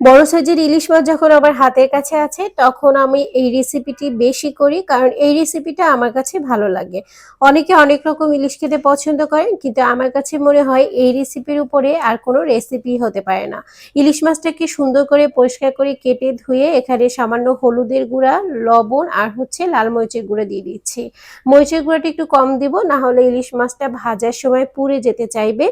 বড় সাইজের ইলিশ মাছ যখন আমার হাতের কাছে আছে, তখন আমি এই রেসিপিটি বেশি করি, কারণ এই রেসিপিটা আমার কাছে ভালো লাগে। অনেকে অনেক রকম ইলিশ খেতে পছন্দ করেন, কিন্তু আমার কাছে মনে হয় এই রেসিপির উপরে আর কোনো রেসিপি হতে পারে না। ইলিশ মাছটাকে সুন্দর করে পরিষ্কার করে কেটে ধুয়ে এখানে সামান্য হলুদের গুঁড়া, লবণ আর হচ্ছে লাল মরিচের গুঁড়া দিয়ে দিচ্ছি। মরিচের গুঁড়াটা একটু কম দিব, না হলে ইলিশ মাছটা ভাজার সময় পুড়ে যেতে চাইবে।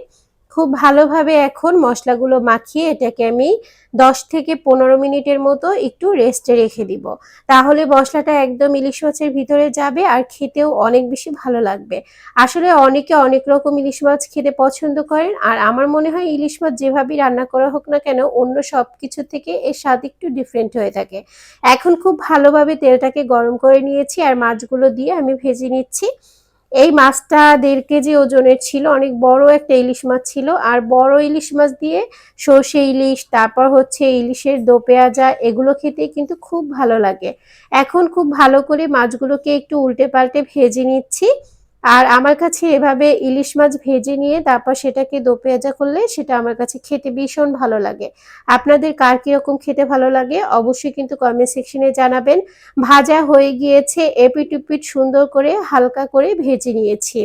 খুব ভালোভাবে এখন মশলাগুলো মাখিয়ে এটাকে আমি দশ থেকে পনেরো মিনিটের মতো একটু রেস্টে রেখে দিব। তাহলে মশলাটা একদম ইলিশ মাছের ভিতরে যাবে আর খেতেও অনেক বেশি ভালো লাগবে। আসলে অনেকে অনেক রকম ইলিশ মাছ খেতে পছন্দ করেন আর আমার মনে হয় ইলিশ মাছ যেভাবেই রান্না করা হোক না কেন অন্য সব কিছু থেকে এর স্বাদ একটু ডিফারেন্ট হয়ে থাকে। এখন খুব ভালোভাবে তেলটাকে গরম করে নিয়েছি আর মাছগুলো দিয়ে আমি ভেজে নিচ্ছি। এই মাছটা দেড় কেজি ওজনের ছিল, অনেক বড় একটা ইলিশ মাছ ছিল। আর বড় ইলিশ মাছ দিয়ে সর্ষে ইলিশ, তারপর হচ্ছে ইলিশের দো পেঁয়াজা, এগুলো খেতে কিন্তু খুব ভালো লাগে। এখন খুব ভালো করে মাছগুলোকে একটু উল্টে পাল্টে ভেজে নিচ্ছি। আর আমার কাছে এভাবে ইলিশ মাছ ভেজে নিয়ে তারপর সেটাকে দো পেঁয়াজা করলে সেটা আমার কাছে খেতে ভীষণ ভালো লাগে। আপনাদের কার কীরকম খেতে ভালো লাগে অবশ্যই কিন্তু কমেন্ট সেকশনে জানাবেন। ভাজা হয়ে গিয়েছে এপিট উপিট সুন্দর করে হালকা করে ভেজে নিয়েছি।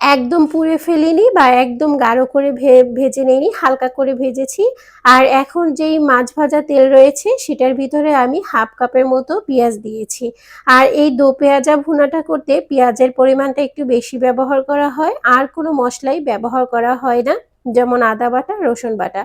একদম পুড়ে ফেলিনি বা একদম গাঢ় করে ভেজে নিইনি, হালকা করে ভেজেছি। আর এখন যেই মাছ ভাজা তেল রয়েছে, সেটার ভিতরে আমি হাফ কাপের মতো পেঁয়াজ দিয়েছি। আর এই দো পেঁয়াজা ভুনাটা করতে পেঁয়াজের পরিমাণটা একটু বেশি ব্যবহার করা হয়। আর কোনো মশলাই ব্যবহার করা হয় না, যেমন আদা বাটা, রসুন বাটা।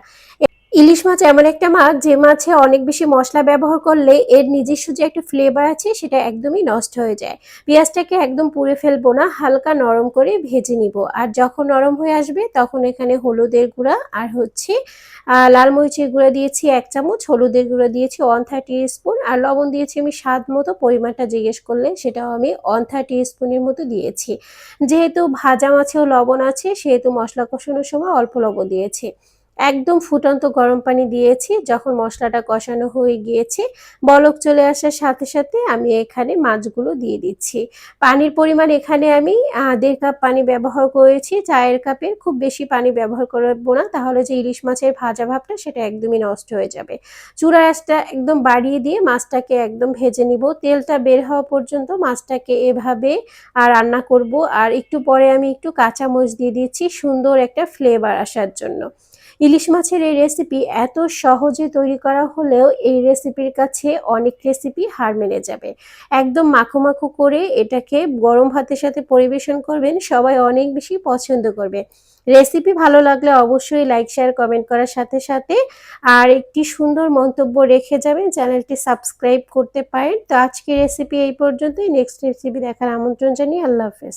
ইলিশ মাছ এমন একটা মাছ যে মাছে অনেক বেশি মশলা ব্যবহার করলে এর নিজস্ব যে একটা ফ্লেভার আছে সেটা একদমই নষ্ট হয়ে যায়। পেঁয়াজটাকে একদম পুড়ে ফেলব না, হালকা নরম করে ভেজে নিব। আর যখন নরম হয়ে আসবে তখন এখানে হলুদের গুঁড়া আর হচ্ছে লাল মরিচের গুঁড়া দিয়েছি এক চামচ, হলুদের গুঁড়া দিয়েছি ওয়ান থার্টি স্পুন আর লবণ দিয়েছি আমি স্বাদ মতো, পরিমাণটা জিজ্ঞেস করলে সেটাও আমি ওয়ান থার্টি স্পুনের মতো দিয়েছি। যেহেতু ভাজা মাছেও লবণ আছে, সেহেতু মশলা কষানোর সময় অল্প লবণ দিয়েছি। একদম ফুটন্ত গরম পানি দিয়েছি। যখন মশলাটা কষানো হয়ে গিয়েছে, বলক চলে আসার সাথে সাথে আমি এখানে মাছগুলো দিয়ে দিচ্ছি। পানির পরিমাণ এখানে আমি দেড় কাপ পানি ব্যবহার করেছি। চায়ের কাপের খুব বেশি পানি ব্যবহার করব না, তাহলে যে ইলিশ মাছের ভাজা ভাবটা সেটা একদমই নষ্ট হয়ে যাবে। চূড়া আঁচটা একদম বাড়িয়ে দিয়ে মাছটাকে একদম ভেজে নিব। তেলটা বের হওয়া পর্যন্ত মাছটাকে এভাবে আর রান্না করব। আর একটু পরে আমি একটু কাঁচা মরিচ দিয়ে দিচ্ছি, সুন্দর একটা ফ্লেভার আসার জন্য। ইলিশ মাছের এই রেসিপি এত সহজে তৈরি করা হলেও এই রেসিপির কাছে অনেক রেসিপি হার মেনে যাবে। একদম মাখো মাখো করে এটাকে গরম ভাতের সাথে পরিবেশন করবেন, সবাই অনেক বেশি পছন্দ করবে। রেসিপি ভালো লাগলে অবশ্যই লাইক শেয়ার কমেন্ট করার সাথে সাথে আর একটি সুন্দর মন্তব্য রেখে যাবেন, চ্যানেলটি সাবস্ক্রাইব করতে পারেন। তো আজকে রেসিপি এই পর্যন্তই। নেক্সট রেসিপি দেখার আমন্ত্রণ জানিয়ে আল্লাহ হাফেজ।